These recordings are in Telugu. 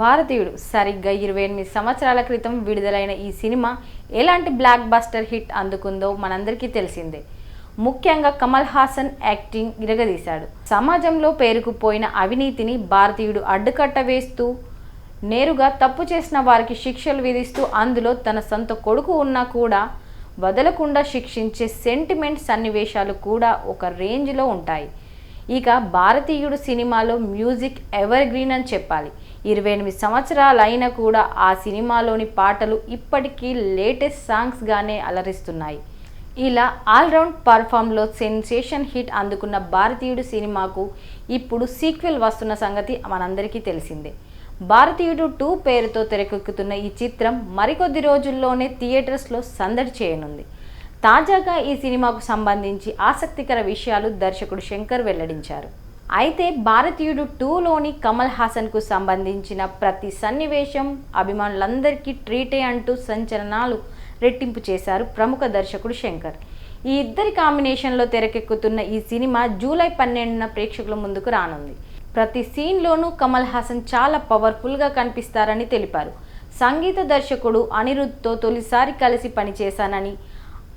భారతీయుడు సరిగ్గా ఇరవై ఎనిమిది సంవత్సరాల క్రితం విడుదలైన ఈ సినిమా ఎలాంటి బ్లాక్ బస్టర్ హిట్ అందుకుందో మనందరికీ తెలిసిందే. ముఖ్యంగా కమల్ హాసన్ యాక్టింగ్ ఇరగదీశాడు. సమాజంలో పేరుకుపోయిన అవినీతిని భారతీయుడు అడ్డుకట్ట వేస్తూ నేరుగా తప్పు చేసిన వారికి శిక్షలు విధిస్తూ అందులో తన సొంత కొడుకు ఉన్నా కూడా వదలకుండా శిక్షించే సెంటిమెంట్ సన్నివేశాలు కూడా ఒక రేంజ్లో ఉంటాయి. ఇక భారతీయుడు సినిమాలో మ్యూజిక్ ఎవర్ గ్రీన్ అని చెప్పాలి. ఇరవై ఎనిమిది సంవత్సరాలు అయినా కూడా ఆ సినిమాలోని పాటలు ఇప్పటికీ లేటెస్ట్ సాంగ్స్గానే అలరిస్తున్నాయి. ఇలా ఆల్రౌండ్ పర్ఫామ్లో సెన్సేషన్ హిట్ అందుకున్న భారతీయుడు సినిమాకు ఇప్పుడు సీక్వెల్ వస్తున్న సంగతి మనందరికీ తెలిసిందే. భారతీయుడు టూ పేరుతో తెరకెక్కుతున్న ఈ చిత్రం మరికొద్ది రోజుల్లోనే థియేటర్స్లో సందడి చేయనుంది. తాజాగా ఈ సినిమాకు సంబంధించి ఆసక్తికర విషయాలు దర్శకుడు శంకర్ వెల్లడించారు. అయితే భారతీయుడు టూలోని కమల్ హాసన్కు సంబంధించిన ప్రతి సన్నివేశం అభిమానులందరికీ ట్రీటే అంటూ సంచలనాలు రెట్టింపు చేశారు ప్రముఖ దర్శకుడు శంకర్. ఈ ఇద్దరి కాంబినేషన్లో తెరకెక్కుతున్న ఈ సినిమా జూలై పన్నెండున ప్రేక్షకుల ముందుకు రానుంది. ప్రతి సీన్లోనూ కమల్ హాసన్ చాలా పవర్ఫుల్గా కనిపిస్తారని తెలిపారు. సంగీత దర్శకుడు అనిరుద్ధ్తో తొలిసారి కలిసి పనిచేశానని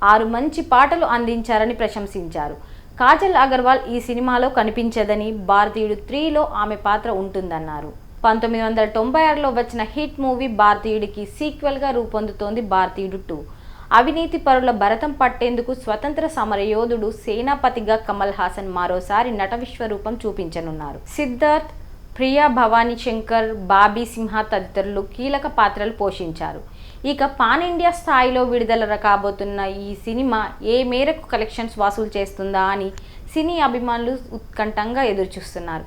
ఆరు మంచి పాటలు అందించారని ప్రశంసించారు. కాజల్ అగర్వాల్ ఈ సినిమాలో కనిపించదని భారతీయుడు త్రీలో ఆమె పాత్ర ఉంటుందన్నారు. పంతొమ్మిది వందల తొంభై ఆరులో వచ్చిన హిట్ మూవీ భారతీయుడికి సీక్వెల్గా రూపొందుతోంది భారతీయుడు టూ. అవినీతి పరుల భరతం పట్టేందుకు స్వతంత్ర సమరయోధుడు సేనాపతిగా కమల్ హాసన్ మరోసారి నట విశ్వరూపం చూపించనున్నారు. సిద్ధార్థ్ ప్రియా భవానీ శంకర్ బాబీ సింహ తదితరులు కీలక పాత్రలు పోషించారు. ఇక పాన్ ఇండియా స్థాయిలో విడుదల కాబోతున్న ఈ సినిమా ఏ మేరకు కలెక్షన్స్ వసూలు చేస్తుందా అని సినీ అభిమానులు ఉత్కంఠంగా ఎదురుచూస్తున్నారు.